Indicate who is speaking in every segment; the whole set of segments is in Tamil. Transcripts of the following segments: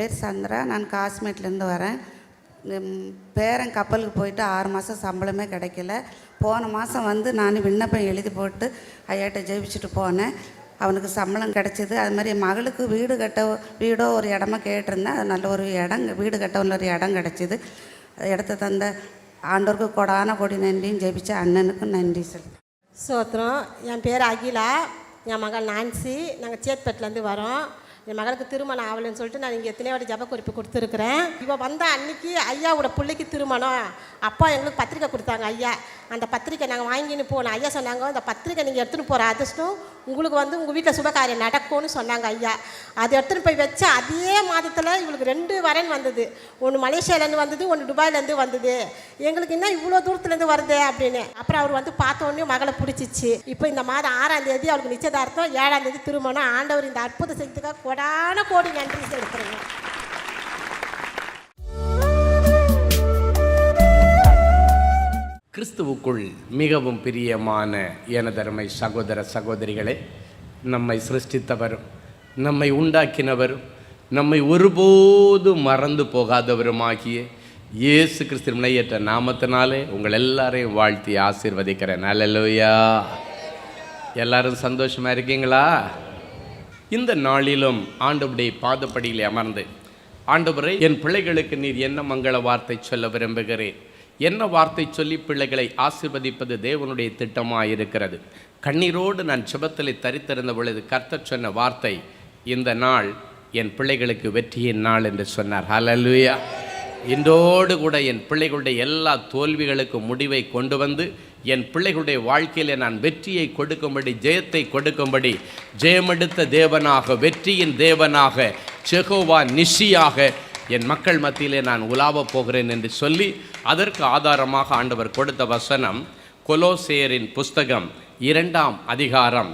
Speaker 1: பேர் சந்திரா நான் காஷ்மீர்லேருந்து வரேன் பேரன் கப்பலுக்கு போயிட்டு ஆறு மாதம் சம்பளமே கிடைக்கல போன மாதம் வந்து நான் விண்ணப்பம் எழுதி போட்டு ஐயாட்ட ஜெயிச்சுட்டு போனேன் அவனுக்கு சம்பளம் கிடச்சிது அது மாதிரி மகளுக்கு வீடு கட்ட வீடோ ஒரு இடமா கேட்டிருந்தேன் அது நல்ல ஒரு இடம் வீடு கட்ட ஒரு இடம் கிடச்சிது இடத்த தந்த ஆண்டோருக்கு கொடான கொடி நன்றியும் ஜெபிச்ச அண்ணனுக்கும் நன்றி சார்
Speaker 2: சோத்திரம் என் பேர் அகிலா என் மகள் நான்சி நாங்கள் சேத்பட்டிலேருந்து வரோம் என் மகளுக்கு திருமணம் ஆகலைன்னு சொல்லிட்டு நான் இங்கே எத்தனை வாட்டி ஜப குறிப்பு கொடுத்துருக்குறேன் இப்போ வந்த அன்னைக்கு ஐயாவோட பிள்ளைக்கு திருமணம் அப்பா எங்களுக்கு பத்திரிக்கை கொடுத்தாங்க ஐயா அந்த பத்திரிக்கை நாங்கள் வாங்கின்னு போனோம் ஐயா சொன்னாங்க அந்த பத்திரிக்கை நீங்கள் எடுத்துகிட்டு போகிற அதிர்ஷ்டம் உங்களுக்கு வந்து உங்கள் வீட்டில் சுபகாரியம் நடக்கும்னு சொன்னாங்க ஐயா அது எடுத்துன்னு போய் வச்சு அதே மாதத்தில் இவளுக்கு ரெண்டு வரேன் வந்தது ஒன்று மலேசியாவிலேருந்து வந்தது ஒன்று துபாயிலேருந்து வந்தது எங்களுக்கு இன்னும் இவ்வளோ தூரத்துலேருந்து வருது அப்படின்னு அப்புறம் அவர் வந்து பார்த்தோன்னே மகளை பிடிச்சிச்சு இப்போ இந்த மாதம் ஆறாம் தேதி அவளுக்கு நிச்சயதார்த்தம் ஏழாம் தேதி திருமணம் ஆண்டவர் இந்த அற்புத சக்திக்காக கொடான கோடி நன்றி செலுத்துறேங்க
Speaker 3: கிறிஸ்துவுக்குள் மிகவும் பிரியமான எனதருமை சகோதர சகோதரிகளை நம்மை சிருஷ்டித்தவரும் நம்மை உண்டாக்கினவரும் நம்மை ஒருபோதும் மறந்து போகாதவருமாகிய இயேசு கிறிஸ்து முனையற்ற நாமத்தினாலே உங்கள் எல்லாரையும் வாழ்த்தி ஆசீர்வதிக்கிறேன் லோயா எல்லாரும் சந்தோஷமாக இருக்கீங்களா இந்த நாளிலும் ஆண்டவுடைய பாதப்படியில் அமர்ந்து ஆண்டவரை என் பிள்ளைகளுக்கு நீர் என்ன மங்கள வார்த்தை சொல்ல விரும்புகிறேன் என்ன வார்த்தை சொல்லி பிள்ளைகளை ஆசிர்வதிப்பது தேவனுடைய திட்டமாக இருக்கிறது கண்ணீரோடு நான் செபத்தில் தரித்திருந்த பொழுது கர்த்த சொன்ன வார்த்தை இந்த நாள் என் பிள்ளைகளுக்கு வெற்றியின் நாள் என்று சொன்னார் ஹலலுயா இன்றோடு கூட என் பிள்ளைகளுடைய எல்லா தோல்விகளுக்கும் முடிவை கொண்டு வந்து என் பிள்ளைகளுடைய வாழ்க்கையில் நான் வெற்றியை கொடுக்கும்படி ஜெயத்தை கொடுக்கும்படி ஜெயமெடுத்த தேவனாக வெற்றியின் தேவனாக செகோவா நிஷியாக என் மக்கள் மத்தியிலே நான் உலாவப் போகிறேன் என்று சொல்லி அதற்கு ஆதாரமாக ஆண்டவர் கொடுத்த வசனம் கொலோசேயரின் புஸ்தகம் இரண்டாம் அதிகாரம்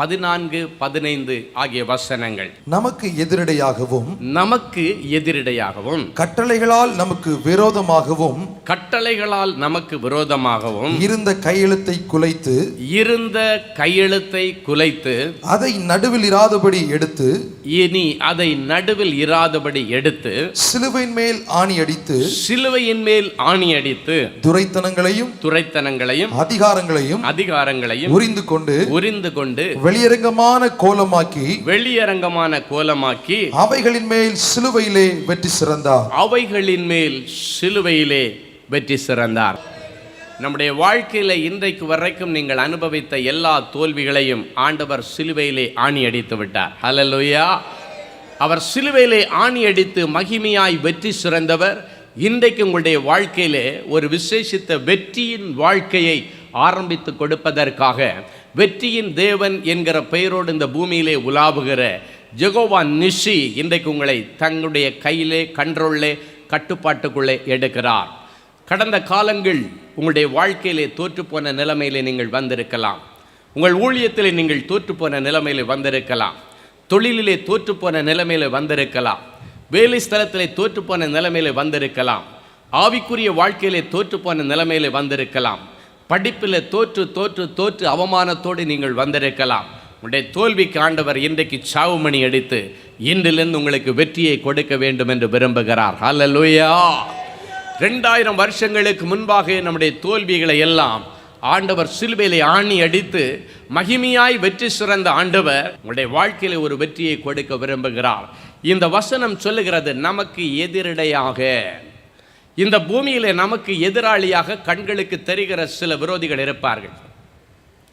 Speaker 3: பதினான்கு பதினைந்து ஆகிய வசனங்கள்
Speaker 4: நமக்கு எதிரடையாகவும்
Speaker 3: நமக்கு எதிரடையாகவும்
Speaker 4: கட்டளைகளால் நமக்கு விரோதமாகவும்
Speaker 3: கட்டளைகளால் நமக்கு விரோதமாகவும்
Speaker 4: இருந்த கையெழுத்தை குலைத்து
Speaker 3: இருந்த கையெழுத்தை குலைத்து
Speaker 4: அதை நடுவில் இராதபடி எடுத்து
Speaker 3: இனி அதை நடுவில் இராதபடி எடுத்து
Speaker 4: சிலுவையின் மேல் ஆணி அடித்து
Speaker 3: சிலுவையின் மேல் ஆணி அடித்து
Speaker 4: துரைத்தனங்களையும் துரைத்தனங்களையும்
Speaker 3: அதிகாரங்களையும் அதிகாரங்களையும்
Speaker 4: உரிந்து கொண்டு உரிந்து கொண்டு
Speaker 3: வெளியரங்கமான கோலமாக்கி
Speaker 4: வெளியரங்கமான கோலமாக்கி
Speaker 3: அவைகளின் மேல் சிலுவையிலே வெற்றி சிறந்தார் அவைகளின் மேல் சிலுவையிலே வெற்றி சிறந்தார் நம்முடைய வாழ்க்கையில் இன்றைக்கு வரைக்கும் நீங்கள் அனுபவித்த எல்லா தோல்விகளையும் ஆண்டவர் சிலுவையிலே ஆணி அடித்து விட்டார் ஹலலுயா அவர் சிலுவையிலே ஆணி அடித்து மகிமையாய் வெற்றி சிறந்தவர் இன்றைக்கு உங்களுடைய வாழ்க்கையிலே ஒரு விசேஷித்த வெற்றியின் வாழ்க்கையை ஆரம்பித்து கொடுப்பதற்காக வெற்றியின் தேவன் என்கிற பெயரோடு இந்த பூமியிலே உலாவுகிற ஜெகோவா நிஷி இன்றைக்கு உங்களை தங்களுடைய கையிலே கண்ட்ரோல்லே கட்டுப்பாட்டுக்குள்ளே எடுக்கிறார் கடந்த காலங்கள் உங்களுடைய வாழ்க்கையிலே தோற்றுப்போன நிலைமையிலே நீங்கள் வந்திருக்கலாம் உங்கள் ஊழியத்திலே நீங்கள் தோற்றுப்போன நிலைமையிலே வந்திருக்கலாம் தொழிலிலே தோற்றுப்போன நிலைமையிலே வந்திருக்கலாம் வேலை ஸ்தலத்திலே தோற்றுப்போன நிலைமையிலே வந்திருக்கலாம் ஆவிக்குரிய வாழ்க்கையிலே தோற்றுப்போன நிலைமையிலே வந்திருக்கலாம் படிப்பில் தோற்று தோற்று தோற்று அவமானத்தோடு நீங்கள் வந்திருக்கலாம் உடைய தோல்விக்கு ஆண்டவர் இன்றைக்கு சாவுமணி அடித்து இன்றிலிருந்து உங்களுக்கு வெற்றியை கொடுக்க வேண்டும் என்று விரும்புகிறார் ஹலலோயா ரெண்டாயிரம் வருஷங்களுக்கு முன்பாக நம்முடைய தோல்விகளை எல்லாம் ஆண்டவர் சிலுவையிலே ஆணி அடித்து மகிமையாய் வெற்றி சுரந்த ஆண்டவர் உங்களுடைய வாழ்க்கையில் ஒரு வெற்றியை கொடுக்க விரும்புகிறார் இந்த வசனம் சொல்லுகிறது நமக்கு எதிரடையாக இந்த பூமியில் நமக்கு எதிராளியாக கண்களுக்கு தெரிகிற சில விரோதிகள் இருப்பார்கள்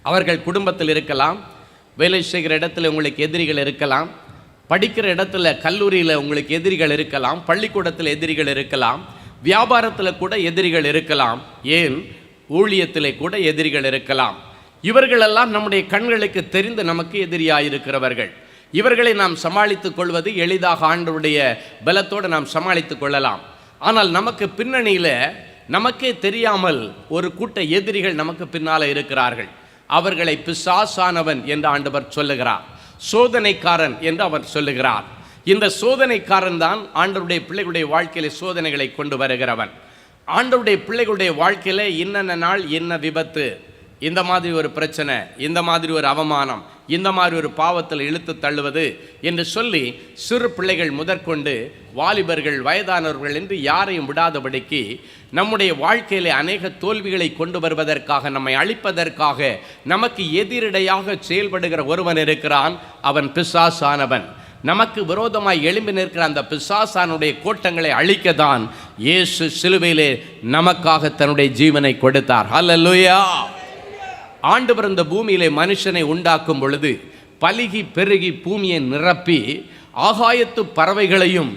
Speaker 3: அவர்கள் குடும்பத்தில் இருக்கலாம் வேலை செய்கிற இடத்துல உங்களுக்கு எதிரிகள் இருக்கலாம் படிக்கிற இடத்துல கல்லூரியில் உங்களுக்கு எதிரிகள் இருக்கலாம் பள்ளிக்கூடத்தில் எதிரிகள் இருக்கலாம் வியாபாரத்தில் கூட எதிரிகள் இருக்கலாம் ஏன் ஊழியத்தில் கூட எதிரிகள் இருக்கலாம் இவர்களெல்லாம் நம்முடைய கண்களுக்கு தெரிந்து நமக்கு எதிரியாக இருக்கிறவர்கள் இவர்களை நாம் சமாளித்துக் கொள்வது எளிதாக ஆண்டுடைய பலத்தோடு நாம் சமாளித்துக் கொள்ளலாம் ஆனால் நமக்கு பின்னணியில் நமக்கே தெரியாமல் ஒரு கூட்ட எதிரிகள் நமக்கு பின்னால் இருக்கிறார்கள் அவர்களை பிசாசானவன் என்று ஆண்டவர் சொல்லுகிறார் சோதனைக்காரன் என்று அவர் சொல்லுகிறார் இந்த சோதனைக்காரன் தான் ஆண்டவருடைய பிள்ளைகளுடைய வாழ்க்கையில் சோதனைகளை கொண்டு வருகிறவன் ஆண்டவருடைய பிள்ளைகளுடைய வாழ்க்கையில் என்னென்ன நாள் என்ன விபத்து இந்த மாதிரி ஒரு பிரச்சனை இந்த மாதிரி ஒரு அவமானம் இந்த மாதிரி ஒரு பாவத்தில் இழுத்து தள்ளுவது என்று சொல்லி சிறு பிள்ளைகள் முதற்கொண்டு வாலிபர்கள் வயதானவர்கள் என்று யாரையும் விடாதபடிக்கு நம்முடைய வாழ்க்கையிலே அநேக தோல்விகளை கொண்டு வருவதற்காக நம்மை அழிப்பதற்காக நமக்கு எதிரிடையாக செயல்படுகிற ஒருவன் இருக்கிறான் அவன் பிசாசானவன் நமக்கு விரோதமாய் எழும்பி நிற்கிற அந்த பிசாசானுடைய கூட்டங்களை அழிக்க தான் இயேசு சிலுவையிலே நமக்காக தன்னுடைய ஜீவனை கொடுத்தார் ஹலோ ஆண்டு பிறந்த பூமியிலே மனுஷனை உண்டாக்கும் பொழுது பலுகி பெருகி பூமியை நிரப்பி ஆகாயத்து பறவைகளையும்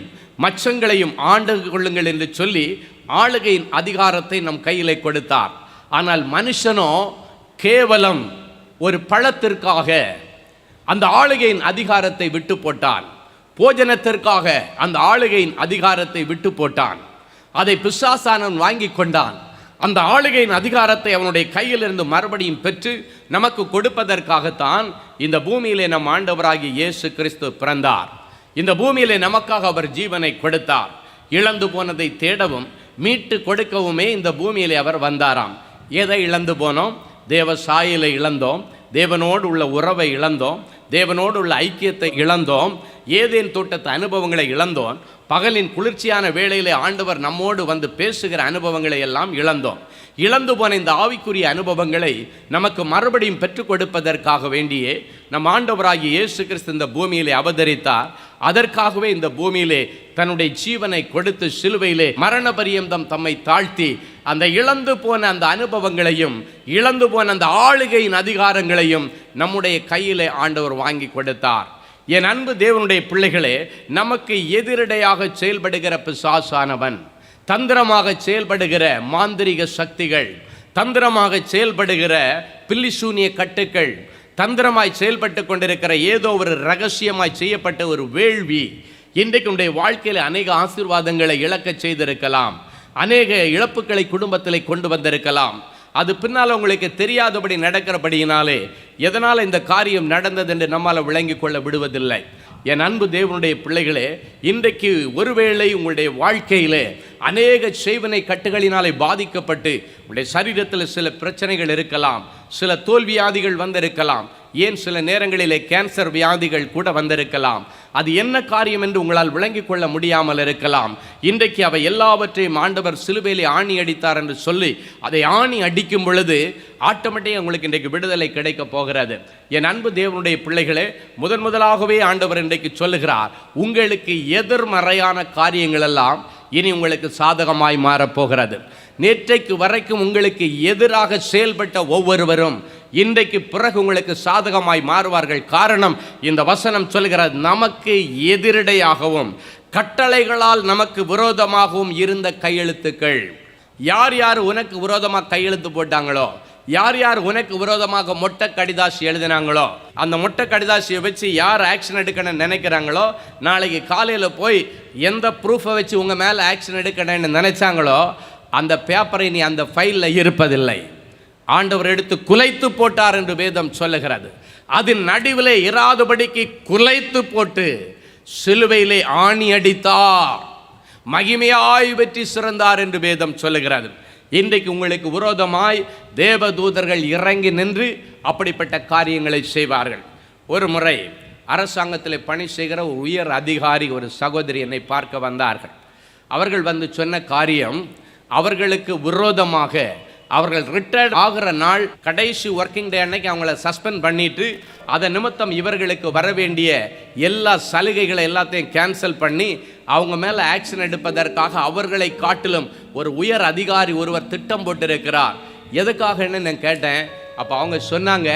Speaker 3: மச்சங்களையும் ஆண்டு கொள்ளுங்கள் என்று சொல்லி ஆளுகையின் அதிகாரத்தை நம் கையிலே கொடுத்தார் ஆனால் மனுஷனோ கேவலம் ஒரு பழத்திற்காக அந்த ஆளுகையின் அதிகாரத்தை விட்டு போட்டான் போஜனத்திற்காக அந்த ஆளுகையின் அதிகாரத்தை விட்டு போட்டான் அதை பிசாசானன் வாங்கி கொண்டான் அந்த ஆளுகையின் அதிகாரத்தை அவனுடைய கையிலிருந்து மறுபடியும் பெற்று நமக்கு கொடுப்பதற்காகத்தான் இந்த பூமியிலே நம் ஆண்டவராகிய இயேசு கிறிஸ்து பிறந்தார் இந்த பூமியிலே நமக்காக அவர் ஜீவனை கொடுத்தார் இழந்து போனதை தேடவும் மீட்டு கொடுக்கவுமே இந்த பூமியிலே அவர் வந்தாராம் எதை இழந்து போனோம் தேவ சாயிலை இழந்தோம் தேவனோடு உள்ள உறவை இழந்தோம் தேவனோடு உள்ள ஐக்கியத்தை இழந்தோம் ஏதேன் தோட்டத்து அனுபவங்களை இழந்தோம் பகலின் குளிர்ச்சியான வேளையிலே ஆண்டவர் நம்மோடு வந்து பேசுகிற அனுபவங்களை எல்லாம் இழந்தோம் இழந்து போன இந்த ஆவிக்குரிய அனுபவங்களை நமக்கு மறுபடியும் பெற்றுக் கொடுப்பதற்காக வேண்டியே நம் ஆண்டவராகிய இயேசு கிறிஸ்து இந்த பூமியிலே அவதரித்தார் அதற்காகவே இந்த பூமியிலே தன்னுடைய ஜீவனை கொடுத்து சிலுவையிலே மரண பரியந்தம் தம்மை தாழ்த்தி அந்த இழந்து போன அந்த அனுபவங்களையும் இழந்து போன அந்த ஆளுகையின் அதிகாரங்களையும் நம்முடைய கையிலே ஆண்டவர் வாங்கி கொடுத்தார் என் அன்பு தேவனுடைய பிள்ளைகளே நமக்கு எதிரடையாக செயல்படுகிற பிசாசானவன் தந்திரமாக செயல்படுகிற மாந்திரிக சக்திகள் தந்திரமாக செயல்படுகிற பில்லிசூனிய கட்டுக்கள் தந்திரமாய் செயல்பட்டு கொண்டிருக்கிற ஏதோ ஒரு ரகசியமாய் செய்யப்பட்ட ஒரு வேள்வி இன்றைக்கு உடைய வாழ்க்கையில் அநேக ஆசீர்வாதங்களை இழக்க செய்திருக்கலாம் அநேக இழப்புகளை குடும்பத்தில் கொண்டு வந்திருக்கலாம் அது பின்னால் உங்களுக்கு தெரியாதபடி நடக்கிறபடியினாலே எதனால் இந்த காரியம் நடந்தது என்று நம்மால் விளங்கி கொள்ள விடுவதில்லை என் அன்பு தேவனுடைய பிள்ளைகளே இன்றைக்கு ஒருவேளை உங்களுடைய வாழ்க்கையிலே அநேக செய்வனை கட்டுகளினாலே பாதிக்கப்பட்டு உங்களுடைய சரீரத்தில் சில பிரச்சனைகள் இருக்கலாம் சில தோல்வியாதிகள் வந்திருக்கலாம் ஏன் சில நேரங்களிலே கேன்சர் வியாதிகள் கூட வந்திருக்கலாம் அது என்ன காரியம் என்று உங்களால் விளங்கிக் கொள்ள முடியாமல் இருக்கலாம் இன்றைக்கு அவை எல்லாவற்றையும் ஆண்டவர் சிலுவையிலே ஆணி அடித்தார் என்று சொல்லி அதை ஆணி அடிக்கும் பொழுது ஆட்டோமேட்டிக்காக உங்களுக்கு இன்றைக்கு விடுதலை கிடைக்க போகிறது என் அன்பு தேவனுடைய பிள்ளைகளே முதன் முதலாகவே ஆண்டவர் இன்றைக்கு சொல்லுகிறார் உங்களுக்கு எதிர்மறையான காரியங்கள் எல்லாம் இனி உங்களுக்கு சாதகமாய் மாறப்போகிறது நேற்றைக்கு வரைக்கும் உங்களுக்கு எதிராக செயல்பட்ட ஒவ்வொருவரும் இன்றைக்கு பிறகு உங்களுக்கு சாதகமாய் மாறுவார்கள் காரணம் இந்த வசனம் சொல்கிற நமக்கு எதிரடையாகவும் கட்டளைகளால் நமக்கு விரோதமாகவும் இருந்த கையெழுத்துக்கள் யார் யார் உனக்கு விரோதமாக கையெழுத்து போட்டாங்களோ யார் யார் உனக்கு விரோதமாக மொட்டை கடிதாசி எழுதினாங்களோ அந்த மொட்டை கடிதாசியை வச்சு யார் ஆக்ஷன் எடுக்கணும்னு நினைக்கிறாங்களோ நாளைக்கு காலையில் போய் எந்த ப்ரூஃபை வச்சு உங்கள் மேலே ஆக்ஷன் எடுக்கணும்னு நினைச்சாங்களோ அந்த பேப்பரை நீ அந்த ஃபைலில் இருப்பதில்லை ஆண்டவர் எடுத்து குலைத்து போட்டார் என்று வேதம் சொல்லுகிறது அதன் நடுவிலே இராதபடிக்கு குலைத்து போட்டு சிலுவையிலே ஆணி அடித்தார் மகிமையாய் வெற்றி சிறந்தார் என்று வேதம் சொல்லுகிறது இன்றைக்கு உங்களுக்கு விரோதமாய் தேவதூதர்கள் இறங்கி நின்று அப்படிப்பட்ட காரியங்களை செய்வார்கள் ஒரு முறை அரசாங்கத்தில் பணி செய்கிற உயர் அதிகாரி ஒரு சகோதரி என்னை பார்க்க வந்தார்கள் அவர்கள் வந்து சொன்ன காரியம் அவர்களுக்கு விரோதமாக அவர்கள் ரிட்டையர்ட் ஆகிற நாள் கடைசி ஒர்க்கிங் டே அன்னைக்கு அவங்கள சஸ்பெண்ட் பண்ணிட்டு அதை நிமித்தம் இவர்களுக்கு வர வேண்டிய எல்லா சலுகைகளை எல்லாத்தையும் கேன்சல் பண்ணி அவங்க மேலே ஆக்ஷன் எடுப்பதற்காக அவர்களை காட்டிலும் ஒரு உயர் அதிகாரி ஒருவர் திட்டம் போட்டிருக்கிறார் எதுக்காகன்னு நான் கேட்டேன் அப்போ அவங்க சொன்னாங்க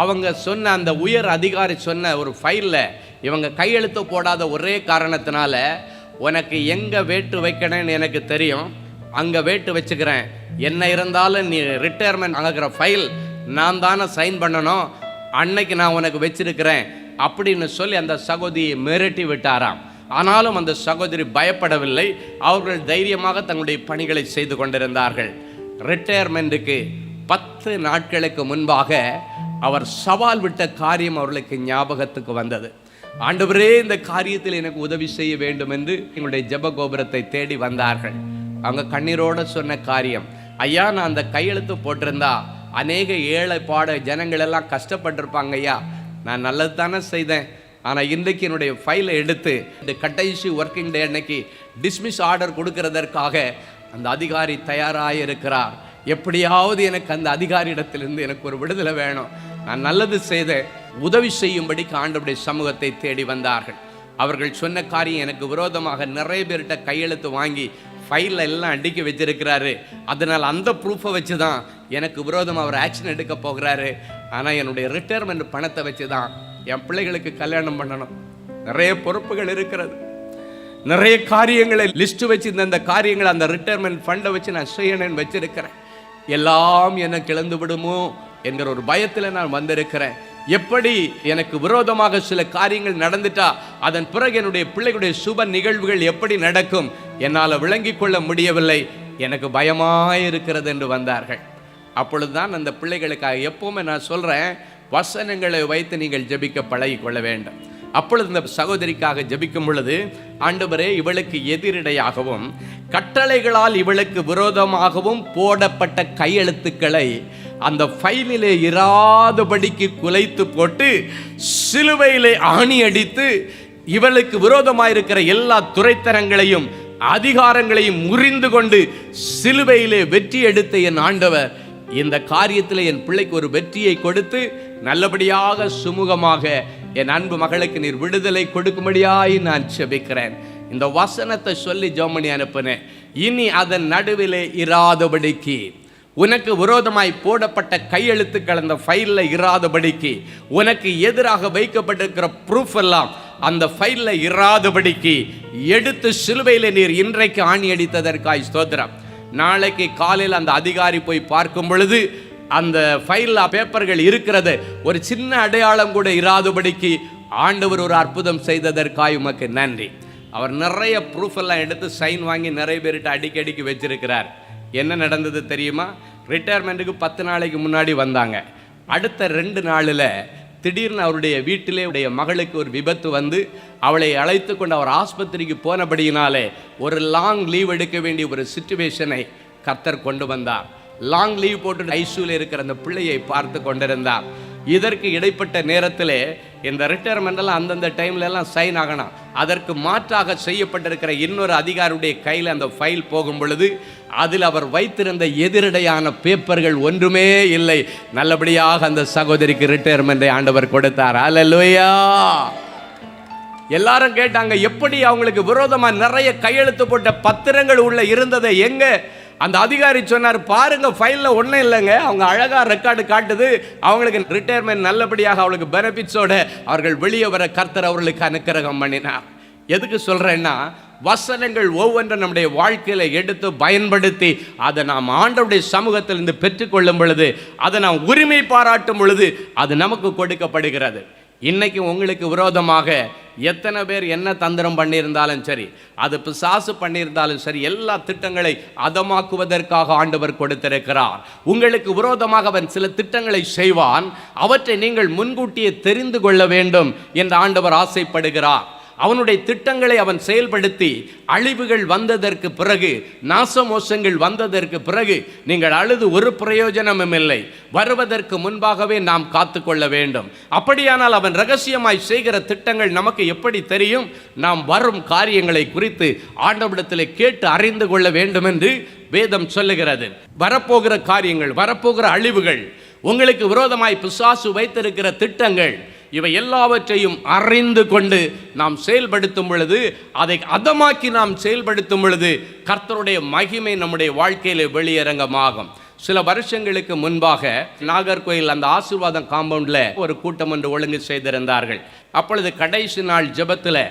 Speaker 3: அவங்க சொன்ன அந்த உயர் அதிகாரி சொன்ன ஒரு ஃபைலில் இவங்க கையெழுத்து போடாத ஒரே காரணத்தினால உனக்கு எங்கே வேட்டு வைக்கணும்னு எனக்கு தெரியும் அங்கே வேட்டு வச்சுக்கிறேன் என்ன இருந்தாலும் நீ ரிட்டையர்மெண்ட் ஆகிற ஃபைல் நான் தானே சைன் பண்ணணும் அன்னைக்கு நான் உனக்கு வச்சிருக்கிறேன் அப்படின்னு சொல்லி அந்த சகோதரியை மிரட்டி விட்டாராம் ஆனாலும் அந்த சகோதரி பயப்படவில்லை அவர்கள் தைரியமாக தங்களுடைய பணிகளை செய்து கொண்டிருந்தார்கள் ரிட்டையர்மெண்ட்டுக்கு பத்து நாட்களுக்கு முன்பாக அவர் சவால் விட்ட காரியம் அவர்களுக்கு ஞாபகத்துக்கு வந்தது ஆண்டவரே இந்த காரியத்தில் எனக்கு உதவி செய்ய வேண்டும் என்று எங்களுடைய ஜப கோபுரத்தை தேடி வந்தார்கள் அவங்க கண்ணீரோட சொன்ன காரியம் ஐயா நான் அந்த கையெழுத்து போட்டிருந்தா அநேக ஏழை பாட ஜனங்கள் எல்லாம் கஷ்டப்பட்டிருப்பாங்க ஐயா நான் நல்லது தானே செய்தேன் ஆனால் இன்றைக்கு என்னுடைய ஃபைலை எடுத்து இந்த கடைசி ஒர்க்கிங் டே அன்னைக்கு டிஸ்மிஸ் ஆர்டர் கொடுக்கறதற்காக அந்த அதிகாரி தயாராக இருக்கிறார் எப்படியாவது எனக்கு அந்த அதிகாரியிடத்திலிருந்து எனக்கு ஒரு விடுதலை வேணும் நான் நல்லது செய்த உதவி செய்யும்படி ஆண்டபடி சமூகத்தை தேடி வந்தார்கள் அவர்கள் சொன்ன காரியம் எனக்கு விரோதமாக நிறைய பேர்கிட்ட கையெழுத்து வாங்கி ஃபைலில் எல்லாம் அடிக்க வச்சிருக்கிறாரு அதனால் அந்த ப்ரூஃபை வச்சு தான் எனக்கு விரோதமாக அவர் ஆக்ஷன் எடுக்க போகிறாரு ஆனால் என்னுடைய ரிட்டையர்மெண்ட் பணத்தை வச்சு தான் என் பிள்ளைகளுக்கு கல்யாணம் பண்ணணும் நிறைய பொறுப்புகள் இருக்கிறது நிறைய காரியங்களை லிஸ்ட்டு வச்சு இந்த காரியங்களை அந்த ரிட்டையர்மெண்ட் ஃபண்டை வச்சு நான் செய்யணும்னு வச்சுருக்கிறேன் எல்லாம் என்ன கிளந்து விடுமோ என்கிற ஒரு பயத்தில் நான் வந்திருக்கிறேன் எப்படி எனக்கு விரோதமாக சில காரியங்கள் நடந்துட்டா அதன் பிறகு என்னுடைய பிள்ளைகளுடைய சுப நிகழ்வுகள் எப்படி நடக்கும் என்னால் விளங்கி கொள்ள முடியவில்லை எனக்கு பயமாக இருக்கிறது என்று வந்தார்கள் அப்பொழுது தான் அந்த பிள்ளைகளுக்காக எப்போவுமே நான் சொல்கிறேன் வசனங்களை வைத்து நீங்கள் ஜபிக்க பழகி கொள்ள வேண்டும் அப்பொழுது இந்த சகோதரிக்காக ஜபிக்கும் பொழுது ஆண்டவரே இவளுக்கு எதிரிடையாகவும் கட்டளைகளால் இவளுக்கு விரோதமாகவும் போடப்பட்ட கையெழுத்துக்களை அந்த ஃபைலிலே இராதபடிக்கு குலைத்து போட்டு சிலுவையிலே ஆணி அடித்து இவளுக்கு விரோதமாயிருக்கிற எல்லா துறைத்தரங்களையும் அதிகாரங்களையும் முறிந்து கொண்டு சிலுவையிலே வெற்றி எடுத்த என் ஆண்டவர் இந்த காரியத்தில் என் பிள்ளைக்கு ஒரு வெற்றியை கொடுத்து நல்லபடியாக சுமூகமாக என் அன்பு மகளுக்கு நீர் விடுதலை கொடுக்கும்படியாய் நான் செபிக்கிறேன் இந்த வசனத்தை சொல்லி ஜெர்மனி அனுப்புனேன் இனி அதன் நடுவிலே இராதபடிக்கு உனக்கு விரோதமாய் போடப்பட்ட கையெழுத்துக்கள் அந்த ஃபைலில் இராதபடிக்கு உனக்கு எதிராக வைக்கப்பட்டிருக்கிற ப்ரூஃப் எல்லாம் அந்த ஃபைலில் இராதபடிக்கு எடுத்து சிலுவையில் நீர் இன்றைக்கு ஆணி அடித்ததற்காய் ஸ்தோத்திரம் நாளைக்கு காலையில் அந்த அதிகாரி போய் பார்க்கும் பொழுது அந்த ஃபைல் பேப்பர்கள் இருக்கிறது ஒரு சின்ன அடையாளம் கூட இராதுபடிக்கு ஆண்டவர் ஒரு அற்புதம் செய்ததற்காக உமக்கு நன்றி அவர் நிறைய ப்ரூஃப் எல்லாம் எடுத்து சைன் வாங்கி நிறைய பேர்கிட்ட அடிக்கடிக்கு வச்சிருக்கிறார் என்ன நடந்தது தெரியுமா ரிட்டையர்மெண்ட்டுக்கு பத்து நாளைக்கு முன்னாடி வந்தாங்க அடுத்த ரெண்டு நாளில் திடீர்னு அவருடைய வீட்டிலே உடைய மகளுக்கு ஒரு விபத்து வந்து அவளை அழைத்து கொண்டு அவர் ஆஸ்பத்திரிக்கு போனபடியினாலே ஒரு லாங் லீவ் எடுக்க வேண்டிய ஒரு சுச்சுவேஷனை கர்த்தர் கொண்டு வந்தார் லாங் லீவ் போட்டு ஐசியூவில் இருக்கிற அந்த பிள்ளையை பார்த்து கொண்டிருந்தார் இதற்கு இடைப்பட்ட நேரத்தில் இந்த ரிட்டையர்மெண்ட்லாம் அந்தந்த டைம்ல எல்லாம் சைன் ஆகணும் அதற்கு மாற்றாக செய்யப்பட்டிருக்கிற இன்னொரு அதிகாரியுடைய கையில் அந்த ஃபைல் போகும் பொழுது அதில் அவர் வைத்திருந்த எதிரடையான பேப்பர்கள் ஒன்றுமே இல்லை நல்லபடியாக அந்த சகோதரிக்கு ரிட்டையர்மெண்ட்டை ஆண்டவர் கொடுத்தார் அலலுயா எல்லாரும் கேட்டாங்க எப்படி அவங்களுக்கு விரோதமாக நிறைய கையெழுத்து போட்ட பத்திரங்கள் உள்ள இருந்ததை எங்கே அந்த அதிகாரி சொன்னார் பாருங்க ஃபைலில் ஒன்றும் இல்லைங்க அவங்க அழகாக ரெக்கார்டு காட்டுது அவங்களுக்கு ரிட்டையர்மெண்ட் நல்லபடியாக அவளுக்கு பெனிஃபிட்ஸோடு அவர்கள் வெளியே வர கர்த்தர் அவர்களுக்கு அனுக்கிரகம் பண்ணினார் எதுக்கு சொல்கிறேன்னா வசனங்கள் ஒவ்வொன்றும் நம்முடைய வாழ்க்கையில் எடுத்து பயன்படுத்தி அதை நாம் ஆண்டவுடைய சமூகத்திலிருந்து பெற்றுக்கொள்ளும் பொழுது அதை நாம் உரிமை பாராட்டும் பொழுது அது நமக்கு கொடுக்கப்படுகிறது இன்றைக்கும் உங்களுக்கு விரோதமாக எத்தனை பேர் என்ன தந்திரம் பண்ணியிருந்தாலும் சரி அது பிசாசு பண்ணியிருந்தாலும் சரி எல்லா திட்டங்களை அதமாக்குவதற்காக ஆண்டவர் கொடுத்திருக்கிறார் உங்களுக்கு விரோதமாக அவன் சில திட்டங்களை செய்வான் அவற்றை நீங்கள் முன்கூட்டியே தெரிந்து கொள்ள வேண்டும் என்று ஆண்டவர் ஆசைப்படுகிறார் அவனுடைய திட்டங்களை அவன் செயல்படுத்தி அழிவுகள் வந்ததற்கு பிறகு நாசமோசங்கள் வந்ததற்கு பிறகு நீங்கள் அழுது ஒரு பிரயோஜனமும் இல்லை வருவதற்கு முன்பாகவே நாம் காத்து கொள்ள வேண்டும் அப்படியானால் அவன் ரகசியமாய் செய்கிற திட்டங்கள் நமக்கு எப்படி தெரியும் நாம் வரும் காரியங்களை குறித்து ஆண்டவிடத்தில் கேட்டு அறிந்து கொள்ள வேண்டும் என்று வேதம் சொல்லுகிறது வரப்போகிற காரியங்கள் வரப்போகிற அழிவுகள் உங்களுக்கு விரோதமாய் பிசாசு வைத்திருக்கிற திட்டங்கள் இவை எல்லாவற்றையும் அறிந்து கொண்டு நாம் செயல்படுத்தும் பொழுது அதை அதமாக்கி நாம் செயல்படுத்தும் பொழுது கர்த்தருடைய மகிமை நம்முடைய வாழ்க்கையில் வெளியரங்கமாகும் சில வருஷங்களுக்கு முன்பாக நாகர்கோயில் அந்த ஆசிர்வாதம் காம்பவுண்டில் ஒரு கூட்டம் ஒன்று ஒழுங்கு செய்திருந்தார்கள் அப்பொழுது கடைசி நாள் ஜபத்தில்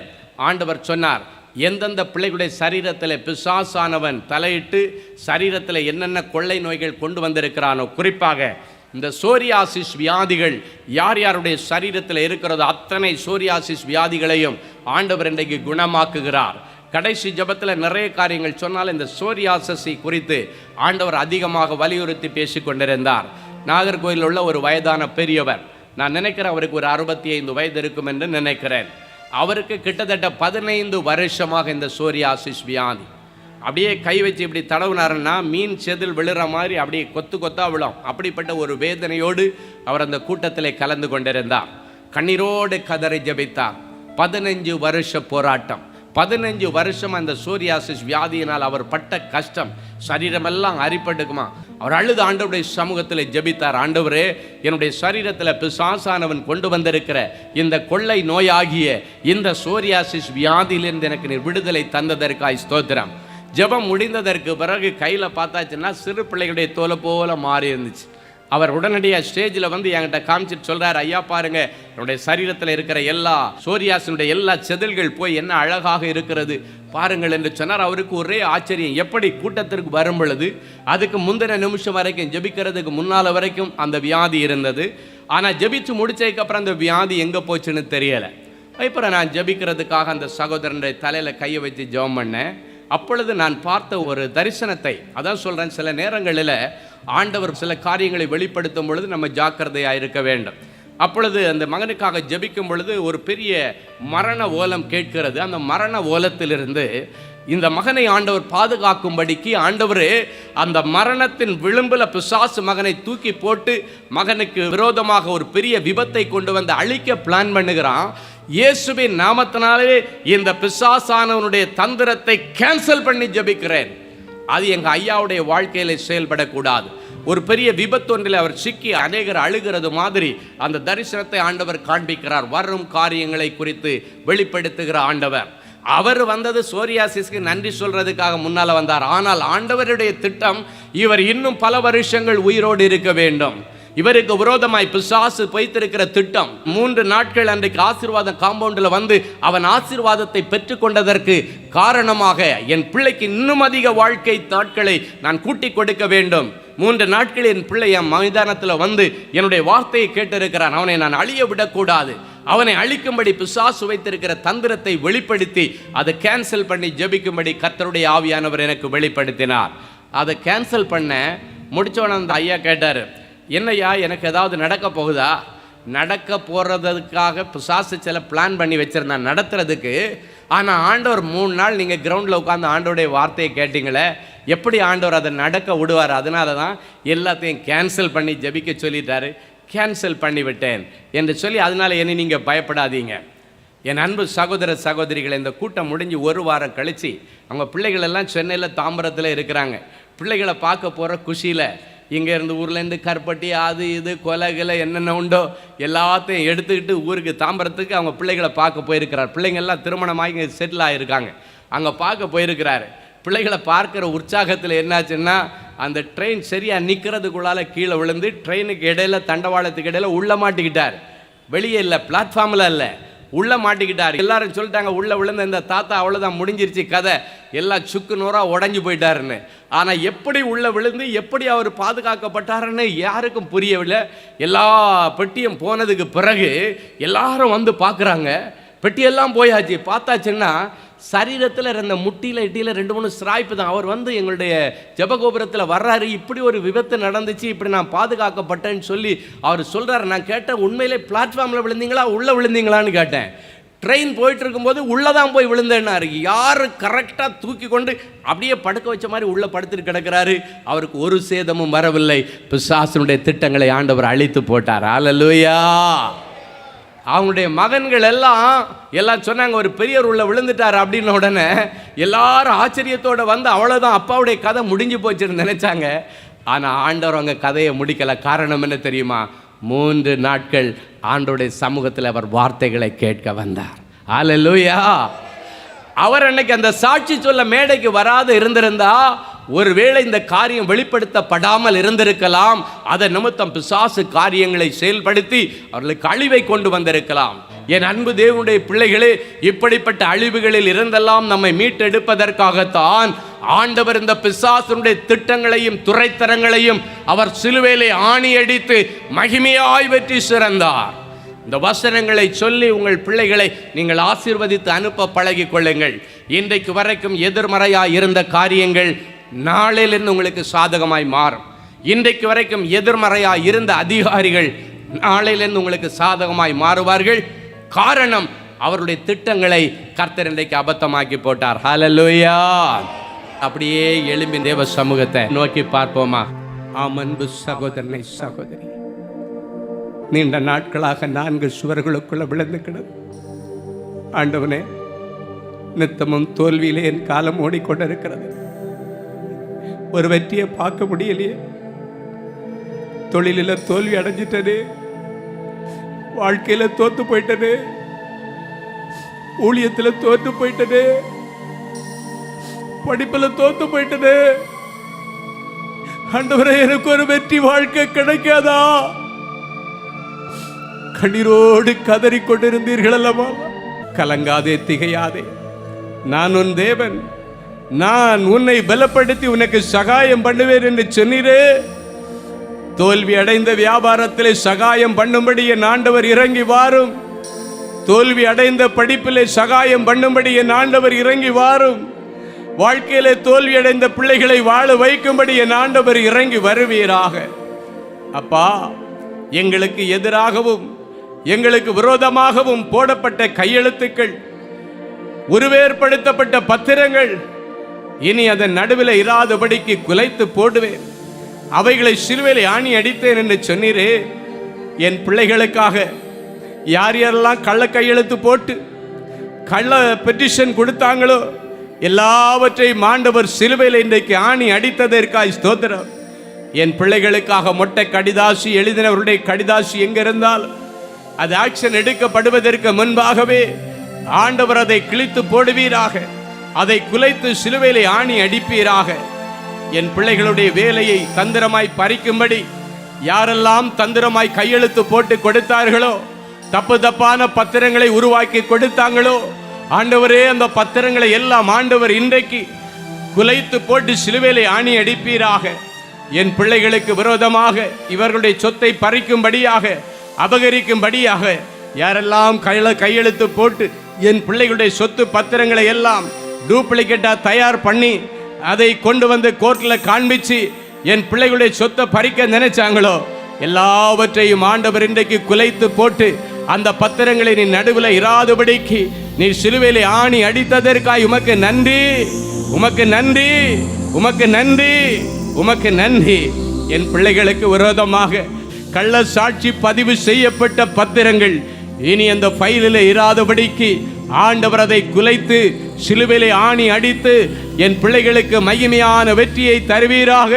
Speaker 3: ஆண்டவர் சொன்னார் எந்தெந்த பிள்ளைகளுடைய சரீரத்தில் பிசாசானவன் தலையிட்டு சரீரத்தில் என்னென்ன கொள்ளை நோய்கள் கொண்டு வந்திருக்கிறானோ குறிப்பாக இந்த சோரியாசிஸ் வியாதிகள் யார் யாருடைய சரீரத்தில் இருக்கிறதோ அத்தனை சோரியாசிஸ் வியாதிகளையும் ஆண்டவர் இன்றைக்கு குணமாக்குகிறார் கடைசி ஜபத்தில் நிறைய காரியங்கள் சொன்னால் இந்த சோரியாசஸை குறித்து ஆண்டவர் அதிகமாக வலியுறுத்தி பேசி கொண்டிருந்தார் நாகர்கோயிலில் உள்ள ஒரு வயதான பெரியவர் நான் நினைக்கிறேன் அவருக்கு ஒரு அறுபத்தி ஐந்து வயது இருக்கும் என்று நினைக்கிறேன் அவருக்கு கிட்டத்தட்ட பதினைந்து வருஷமாக இந்த சோரியாசிஸ் வியாதி அப்படியே கை வச்சு இப்படி தடவுனாருன்னா மீன் செதில் விழுற மாதிரி அப்படியே கொத்து கொத்தா விழும் அப்படிப்பட்ட ஒரு வேதனையோடு அவர் அந்த கூட்டத்தில் கலந்து கொண்டிருந்தார் கண்ணீரோடு கதறி ஜபித்தார் பதினஞ்சு வருஷ போராட்டம் பதினஞ்சு வருஷம் அந்த சூரியாசிஸ் வியாதியினால் அவர் பட்ட கஷ்டம் சரீரமெல்லாம் அரிப்பட்டுக்குமா அவர் அழுது ஆண்டவருடைய சமூகத்தில் ஜபித்தார் ஆண்டவரே என்னுடைய சரீரத்தில் பிசாசானவன் கொண்டு வந்திருக்கிற இந்த கொள்ளை நோயாகிய இந்த சூரியாசிஸ் வியாதியிலிருந்து எனக்கு நீர் விடுதலை தந்ததற்காய் ஸ்தோத்திரம் ஜபம் முடிந்ததற்கு பிறகு கையில் பார்த்தாச்சுன்னா சிறு பிள்ளைகளுடைய தோலை போல மாறி இருந்துச்சு அவர் உடனடியாக ஸ்டேஜில் வந்து என்கிட்ட காமிச்சிட்டு சொல்கிறார் ஐயா பாருங்க என்னுடைய சரீரத்தில் இருக்கிற எல்லா சோரியாசனுடைய எல்லா செதில்கள் போய் என்ன அழகாக இருக்கிறது பாருங்கள் என்று சொன்னார் அவருக்கு ஒரே ஆச்சரியம் எப்படி கூட்டத்திற்கு வரும் பொழுது அதுக்கு முந்தின நிமிஷம் வரைக்கும் ஜபிக்கிறதுக்கு முன்னால் வரைக்கும் அந்த வியாதி இருந்தது ஆனால் ஜபிச்சு முடிச்சதுக்கப்புறம் அந்த வியாதி எங்கே போச்சுன்னு தெரியலை அப்புறம் நான் ஜபிக்கிறதுக்காக அந்த சகோதரனுடைய தலையில் கையை வச்சு ஜெபம் பண்ணேன் அப்பொழுது நான் பார்த்த ஒரு தரிசனத்தை அதான் சொல்கிறேன் சில நேரங்களில் ஆண்டவர் சில காரியங்களை வெளிப்படுத்தும் பொழுது நம்ம ஜாக்கிரதையாக இருக்க வேண்டும் அப்பொழுது அந்த மகனுக்காக ஜபிக்கும் பொழுது ஒரு பெரிய மரண ஓலம் கேட்கிறது அந்த மரண ஓலத்திலிருந்து இந்த மகனை ஆண்டவர் பாதுகாக்கும்படிக்கு ஆண்டவர் அந்த மரணத்தின் விளிம்பில் பிசாசு மகனை தூக்கி போட்டு மகனுக்கு விரோதமாக ஒரு பெரிய விபத்தை கொண்டு வந்து அழிக்க பிளான் பண்ணுகிறான் இயேசுவின் நாமத்தினாலே இந்த பிசாசானவனுடைய தந்திரத்தை கேன்சல் பண்ணி ஜபிக்கிறேன் அது எங்கள் ஐயாவுடைய வாழ்க்கையில் செயல்படக்கூடாது ஒரு பெரிய விபத்து ஒன்றில் அவர் சிக்கி அநேகர் அழுகிறது மாதிரி அந்த தரிசனத்தை ஆண்டவர் காண்பிக்கிறார் வரும் காரியங்களை குறித்து வெளிப்படுத்துகிற ஆண்டவர் அவர் வந்தது சோரியாசிஸ்க்கு நன்றி சொல்றதுக்காக முன்னால் வந்தார் ஆனால் ஆண்டவருடைய திட்டம் இவர் இன்னும் பல வருஷங்கள் உயிரோடு இருக்க வேண்டும் இவருக்கு விரோதமாய் பிசாசு வைத்திருக்கிற திட்டம் மூன்று நாட்கள் அன்றைக்கு ஆசீர்வாதம் காம்பவுண்டில் வந்து அவன் ஆசீர்வாதத்தை பெற்றுக்கொண்டதற்கு காரணமாக என் பிள்ளைக்கு இன்னும் அதிக வாழ்க்கை நாட்களை நான் கூட்டி கொடுக்க வேண்டும் மூன்று நாட்கள் என் பிள்ளை என் மைதானத்தில் வந்து என்னுடைய வார்த்தையை கேட்டிருக்கிறான் அவனை நான் அழிய விடக்கூடாது அவனை அழிக்கும்படி பிசாசு வைத்திருக்கிற தந்திரத்தை வெளிப்படுத்தி அதை கேன்சல் பண்ணி ஜெபிக்கும்படி கத்தருடைய ஆவியானவர் எனக்கு வெளிப்படுத்தினார் அதை கேன்சல் பண்ண முடிச்சவன அந்த ஐயா கேட்டார் என்னையா எனக்கு ஏதாவது நடக்க போகுதா நடக்க போகிறதுக்காக பிசாசு சில பிளான் பண்ணி வச்சுருந்தேன் நடத்துறதுக்கு ஆனால் ஆண்டவர் மூணு நாள் நீங்கள் கிரவுண்டில் உட்காந்து ஆண்டோடைய வார்த்தையை கேட்டிங்களே எப்படி ஆண்டவர் அதை நடக்க விடுவார் அதனால தான் எல்லாத்தையும் கேன்சல் பண்ணி ஜபிக்க சொல்லிட்டாரு கேன்சல் பண்ணிவிட்டேன் என்று சொல்லி அதனால் என்னை நீங்கள் பயப்படாதீங்க என் அன்பு சகோதர சகோதரிகள் இந்த கூட்டம் முடிஞ்சு ஒரு வாரம் கழித்து அவங்க பிள்ளைகளெல்லாம் சென்னையில் தாம்பரத்தில் இருக்கிறாங்க பிள்ளைகளை பார்க்க போகிற குஷியில் இங்கேருந்து ஊர்லேருந்து கற்பட்டி அது இது கொலைகளை என்னென்ன உண்டோ எல்லாத்தையும் எடுத்துக்கிட்டு ஊருக்கு தாம்பரத்துக்கு அவங்க பிள்ளைகளை பார்க்க போயிருக்கிறார் பிள்ளைங்கள்லாம் திருமணமாகி இங்கே செட்டில் ஆகியிருக்காங்க அங்கே பார்க்க போயிருக்கிறாரு பிள்ளைகளை பார்க்குற உற்சாகத்தில் என்னாச்சுன்னா அந்த ட்ரெயின் சரியாக நிற்கிறதுக்குள்ளால் கீழே விழுந்து ட்ரெயினுக்கு இடையில் தண்டவாளத்துக்கு இடையில் உள்ள மாட்டிக்கிட்டார் வெளியே இல்லை பிளாட்ஃபார்மில் இல்லை உள்ளே மாட்டிக்கிட்டார் எல்லாரும் சொல்லிட்டாங்க உள்ளே விழுந்த இந்த தாத்தா அவ்வளோதான் முடிஞ்சிருச்சு கதை எல்லாம் சுக்கு நூறாக உடஞ்சி போயிட்டாருன்னு ஆனால் எப்படி உள்ளே விழுந்து எப்படி அவர் பாதுகாக்கப்பட்டாருன்னு யாருக்கும் புரியவில்லை எல்லா பெட்டியும் போனதுக்கு பிறகு எல்லாரும் வந்து பார்க்குறாங்க பெட்டியெல்லாம் போயாச்சு பார்த்தாச்சுன்னா சரீரத்தில் இருந்த முட்டியில் இட்டியில் ரெண்டு மூணு ஸ்ராய்ப்பு தான் அவர் வந்து எங்களுடைய ஜபகோபுரத்தில் வர்றாரு இப்படி ஒரு விபத்து நடந்துச்சு இப்படி நான் பாதுகாக்கப்பட்டேன்னு சொல்லி அவர் சொல்கிறார் நான் கேட்டேன் உண்மையிலே பிளாட்ஃபார்மில் விழுந்தீங்களா உள்ளே விழுந்தீங்களான்னு கேட்டேன் ட்ரெயின் போயிட்டு இருக்கும்போது உள்ளே தான் போய் விழுந்தேன்னாரு யார் கரெக்டாக தூக்கி கொண்டு அப்படியே படுக்க வச்ச மாதிரி உள்ளே படுத்துட்டு கிடக்கிறாரு அவருக்கு ஒரு சேதமும் வரவில்லை பிசாசனுடைய திட்டங்களை ஆண்டவர் அழித்து போட்டார் ஆலலுயா அவங்களுடைய மகன்கள் எல்லாம் எல்லாம் சொன்னாங்க ஒரு பெரியவர் உள்ள விழுந்துட்டார் அப்படின்ன உடனே எல்லாரும் ஆச்சரியத்தோடு வந்து அவ்வளோதான் அப்பாவுடைய கதை முடிஞ்சு போச்சுன்னு நினச்சாங்க ஆனால் ஆண்டவர் அவங்க கதையை முடிக்கலை காரணம் என்ன தெரியுமா மூன்று நாட்கள் ஆண்டோடைய சமூகத்தில் அவர் வார்த்தைகளை கேட்க வந்தார் லூயா அவர் அன்னைக்கு அந்த சாட்சி சொல்ல மேடைக்கு வராது இருந்திருந்தா ஒருவேளை இந்த காரியம் வெளிப்படுத்தப்படாமல் இருந்திருக்கலாம் அதன் நிமித்தம் பிசாசு காரியங்களை செயல்படுத்தி அவர்களுக்கு அழிவை கொண்டு வந்திருக்கலாம் என் அன்பு தேவனுடைய பிள்ளைகளே இப்படிப்பட்ட அழிவுகளில் இருந்தெல்லாம் நம்மை மீட்டெடுப்பதற்காகத்தான் ஆண்டவர் இந்த பிசாசனுடைய திட்டங்களையும் துறைத்தரங்களையும் அவர் சிலுவையிலே ஆணியடித்து மகிமையாய் வெற்றி சிறந்தார் இந்த வசனங்களை சொல்லி உங்கள் பிள்ளைகளை நீங்கள் ஆசீர்வதித்து அனுப்ப பழகி கொள்ளுங்கள் இன்றைக்கு வரைக்கும் எதிர்மறையாக இருந்த காரியங்கள் நாளிலிருந்து உங்களுக்கு சாதகமாய் மாறும் இன்றைக்கு வரைக்கும் எதிர்மறையாக இருந்த அதிகாரிகள் நாளையிலிருந்து உங்களுக்கு சாதகமாய் மாறுவார்கள் காரணம் அவருடைய திட்டங்களை கர்த்தர் இன்றைக்கு அபத்தமாக்கி போட்டார் ஹலலோயா அப்படியே எலும்பி தேவ சமூகத்தை நோக்கி பார்ப்போமா ஆமன்பு சகோதரனை சகோதரி நீண்ட நாட்களாக நான்கு சுவர்களுக்குள்ள விழுந்து கிடந்த ஆண்டவனே நித்தமும் தோல்வியிலே என் காலம் ஓடிக்கொண்டிருக்கிறது ஒரு வெற்றியை பார்க்க முடியலையே தொழிலில் தோல்வி அடைஞ்சிட்டது வாழ்க்கையில் தோத்து போயிட்டது ஊழியத்தில் தோற்று போயிட்டது படிப்பில் தோத்து போயிட்டது ஆண்டவரே எனக்கு ஒரு வெற்றி வாழ்க்கை கிடைக்காதா கண்ணீரோடு கதறி கொண்டிருந்தீர்கள் அல்லவா கலங்காதே திகையாதே நான் உன் தேவன் நான் உன்னை பலப்படுத்தி உனக்கு சகாயம் பண்ணுவேன் என்று சொன்னீரே தோல்வி அடைந்த வியாபாரத்திலே சகாயம் பண்ணும்படி என் ஆண்டவர் இறங்கி வாரும் தோல்வி அடைந்த படிப்பிலே சகாயம் பண்ணும்படி என் ஆண்டவர் இறங்கி வாரும் வாழ்க்கையிலே தோல்வி அடைந்த பிள்ளைகளை வாழ வைக்கும்படி என் ஆண்டவர் இறங்கி வருவீராக அப்பா எங்களுக்கு எதிராகவும் எங்களுக்கு விரோதமாகவும் போடப்பட்ட கையெழுத்துக்கள் உருவேற்படுத்தப்பட்ட பத்திரங்கள் இனி அதன் நடுவில் இராதபடிக்கு குலைத்து போடுவேன் அவைகளை சிறுவையில் ஆணி அடித்தேன் என்று சொன்னீரே என் பிள்ளைகளுக்காக யார் யாரெல்லாம் கள்ள கையெழுத்து போட்டு கள்ள பெட்டிஷன் கொடுத்தாங்களோ எல்லாவற்றையும் மாண்டவர் சிலுவையில் இன்றைக்கு ஆணி அடித்ததற்காய் ஸ்தோத்திரம் என் பிள்ளைகளுக்காக மொட்டை கடிதாசி எழுதினவருடைய கடிதாசி எங்கே இருந்தால் அது ஆக்ஷன் எடுக்கப்படுவதற்கு முன்பாகவே ஆண்டவர் அதை கிழித்து போடுவீராக அதை குலைத்து சிலுவையிலே ஆணி அடிப்பீராக என் பிள்ளைகளுடைய வேலையை தந்திரமாய் பறிக்கும்படி யாரெல்லாம் தந்திரமாய் கையெழுத்து போட்டு கொடுத்தார்களோ தப்பு தப்பான பத்திரங்களை உருவாக்கி கொடுத்தாங்களோ ஆண்டவரே அந்த பத்திரங்களை எல்லாம் ஆண்டவர் இன்றைக்கு குலைத்து போட்டு சிலுவையிலே ஆணி அடிப்பீராக என் பிள்ளைகளுக்கு விரோதமாக இவர்களுடைய சொத்தை பறிக்கும்படியாக அபகரிக்கும்படியாக யாரெல்லாம் கையில கையெழுத்து போட்டு என் பிள்ளைகளுடைய சொத்து பத்திரங்களை எல்லாம் டூப்ளிகேட்டாக தயார் பண்ணி அதை கொண்டு வந்து கோர்ட்டில் காண்பிச்சு என் பிள்ளைகளுடைய சொத்தை பறிக்க நினைச்சாங்களோ எல்லாவற்றையும் ஆண்டவர் இன்றைக்கு குலைத்து போட்டு அந்த பத்திரங்களை நீ நடுவில் இராதபடிக்கு நீ சிலுவையில் ஆணி அடித்ததற்காய் உமக்கு நன்றி உமக்கு நன்றி உமக்கு நன்றி உமக்கு நன்றி என் பிள்ளைகளுக்கு விரோதமாக கள்ள சாட்சி பதிவு செய்யப்பட்ட பத்திரங்கள் இனி அந்த ஃபைலில் இராதபடிக்கு ஆண்டவர் அதை குலைத்து சிலுவையிலே ஆணி அடித்து என் பிள்ளைகளுக்கு மகிமையான வெற்றியை தருவீராக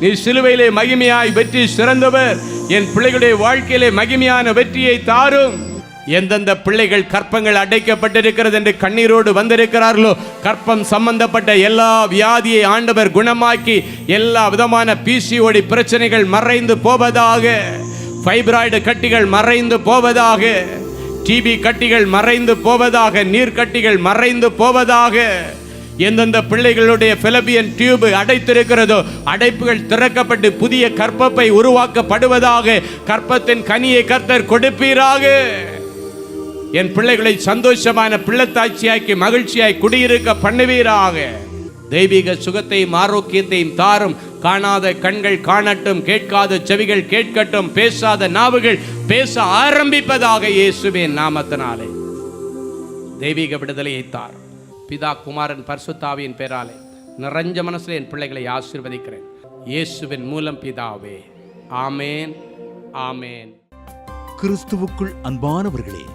Speaker 3: நீ சிலுவையிலே மகிமையாய் வெற்றி சிறந்தவர் என் பிள்ளைகளுடைய வாழ்க்கையிலே மகிமையான வெற்றியை தாரும் எந்தெந்த பிள்ளைகள் கற்பங்கள் அடைக்கப்பட்டிருக்கிறது என்று கண்ணீரோடு வந்திருக்கிறார்களோ கற்பம் சம்பந்தப்பட்ட எல்லா வியாதியை ஆண்டவர் குணமாக்கி எல்லா விதமான பிசிஓடி பிரச்சனைகள் மறைந்து போவதாக ஃபைப்ராய்டு கட்டிகள் மறைந்து போவதாக டிபி கட்டிகள் மறைந்து போவதாக நீர்க்கட்டிகள் மறைந்து போவதாக எந்தெந்த பிள்ளைகளுடைய பிலபியன் டியூபு அடைத்திருக்கிறதோ அடைப்புகள் திறக்கப்பட்டு புதிய கற்பப்பை உருவாக்கப்படுவதாக கற்பத்தின் கனியை கர்த்தர் கொடுப்பீராக என் பிள்ளைகளை சந்தோஷமான பிள்ளைத்தாட்சியாக்கி மகிழ்ச்சியாய் குடியிருக்க பண்ணுவீராக தெய்வீக சுகத்தையும் ஆரோக்கியத்தையும் தாரும் காணாத கண்கள் காணட்டும் கேட்காத செவிகள் கேட்கட்டும் பேசாத நாவுகள் பேச ஆரம்பிப்பதாக இயேசுவின் நாமத்தினாலே தெய்வீக விடுதலையை தார் பிதா குமாரன் பர்சுத்தாவியின் பேராலே நிறைஞ்ச மனசில் என் பிள்ளைகளை ஆசிர்வதிக்கிறேன் இயேசுவின் மூலம் பிதாவே ஆமேன் ஆமேன்
Speaker 4: கிறிஸ்துவுக்குள் அன்பானவர்களே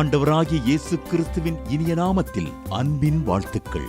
Speaker 4: ஆண்டவராகிய இயேசு கிறிஸ்துவின் இனிய நாமத்தில் அன்பின் வாழ்த்துக்கள்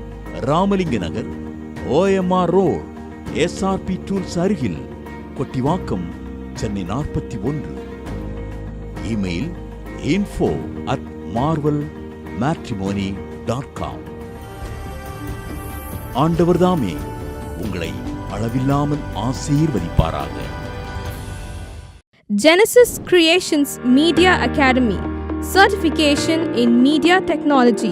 Speaker 4: Ramalinga Nagar OMR road SRP tools அருகில் கொட்டிவாக்கம் சென்னை நாற்பத்தி ஒன்று email info at Marvel matrimony dot com ஆண்டவர் தாமே உங்களை அளவில்லாமல் ஆசீர்வதிப்பாராக
Speaker 5: Genesis Creations Media Academy Certification in Media Technology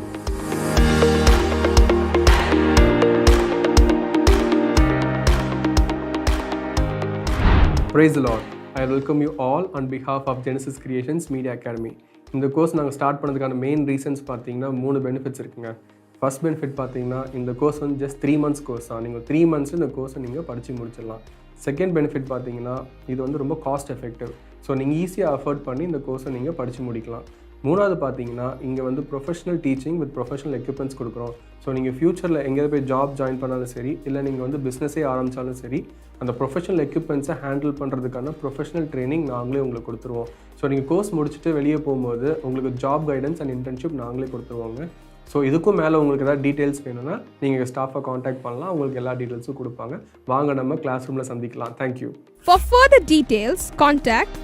Speaker 6: price Lord I welcome you all on behalf of Genesis Creations media academy இந்த கோர்ஸ் நாங்கள் ஸ்டார்ட் பண்ணதுக்கான மெயின் ரீசன்ஸ் பார்த்தீங்கன்னா மூணு பெனிஃபிட்ஸ் இருக்குங்க ஃபஸ்ட் பெனிஃபிட் பார்த்தீங்கன்னா இந்த கோர்ஸ் வந்து ஜஸ்ட் த்ரீ மந்த்ஸ் கோர்ஸ் தான் நீங்கள் த்ரீ மந்த்ஸ் இந்த கோர்ஸை நீங்கள் படித்து முடிச்சிடலாம் செகண்ட் பெனிஃபிட் பார்த்தீங்கன்னா இது வந்து ரொம்ப காஸ்ட் எஃபெக்டிவ் ஸோ நீங்கள் ஈஸியாக அஃபோர்ட் பண்ணி இந்த கோர்ஸை நீங்கள் படித்து முடிக்கலாம் மூணாவது பார்த்தீங்கன்னா இங்கே வந்து professional teaching with professional equipments கொடுக்குறோம் ஸோ நீங்கள் ஃப்யூச்சரில் எங்கேயாவது போய் ஜாப் ஜாயின் பண்ணாலும் சரி இல்லை நீங்கள் வந்து பிஸ்னஸே ஆரம்பித்தாலும் சரி அந்த ப்ரொஃபஷனல் எக்யூப்மெண்ட்ஸை ஹேண்டில் பண்ணுறதுக்கான ப்ரொஃபஷனல் ட்ரைனிங் நாங்களே உங்களுக்கு கொடுத்துருவோம் ஸோ நீங்கள் கோர்ஸ் முடிச்சுட்டு வெளியே போகும்போது உங்களுக்கு ஜாப் கைடன்ஸ் அண்ட் இன்டர்ன்ஷிப் நாங்களே கொடுத்துருவோங்க ஸோ இதுக்கும் மேலே உங்களுக்கு ஏதாவது டீட்டெயில்ஸ் வேணும்னா நீங்கள் ஸ்டாஃபை காண்டாக்ட் பண்ணலாம் உங்களுக்கு எல்லா டீட்டெயில்ஸும் கொடுப்பாங்க வாங்க நம்ம கிளாஸ் ரூமில் சந்திக்கலாம் thank you
Speaker 5: for further details contact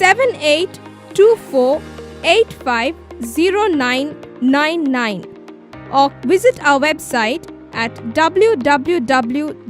Speaker 5: seven eight two four eight five zero nine nine nine or visit our website at www.genesiscreations.in.